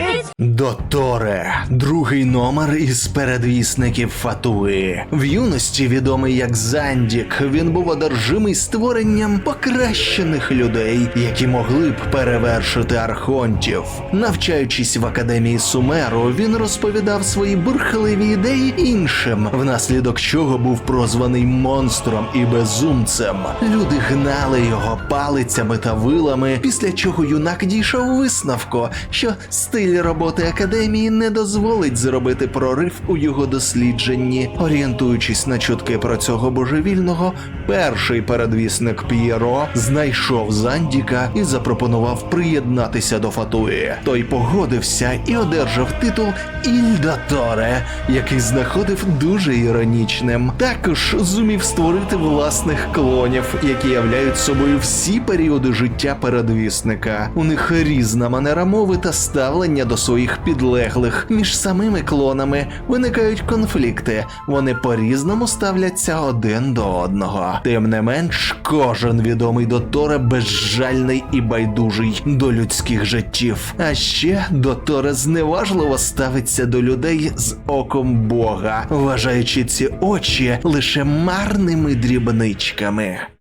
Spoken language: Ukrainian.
It's Доторе, другий номер із передвісників Фатуї. В юності відомий як Зандік, він був одержимий створенням покращених людей, які могли б перевершити архонтів. Навчаючись в академії Сумеру, він розповідав свої бурхливі ідеї іншим, внаслідок чого був прозваний монстром і безумцем. Люди гнали його палицями та вилами, після чого юнак дійшов висновку, що стиль роботи академії не дозволить зробити прорив у його дослідженні. Орієнтуючись на чутки про цього божевільного, перший передвісник П'єро знайшов Зандіка і запропонував приєднатися до Фатуї. Той погодився і одержав титул Ільдаторе, який знаходив дуже іронічним. Також зумів створити власних клонів, які являють собою всі періоди життя передвісника. У них різна манера мови та ставлення до своїх підлеглих. Між самими клонами виникають конфлікти. Вони по-різному ставляться один до одного. Тим не менш, кожен відомий Доторе безжальний і байдужий до людських життів. А ще Доторе зневажливо ставиться до людей з оком Бога, вважаючи ці очі лише марними дрібничками.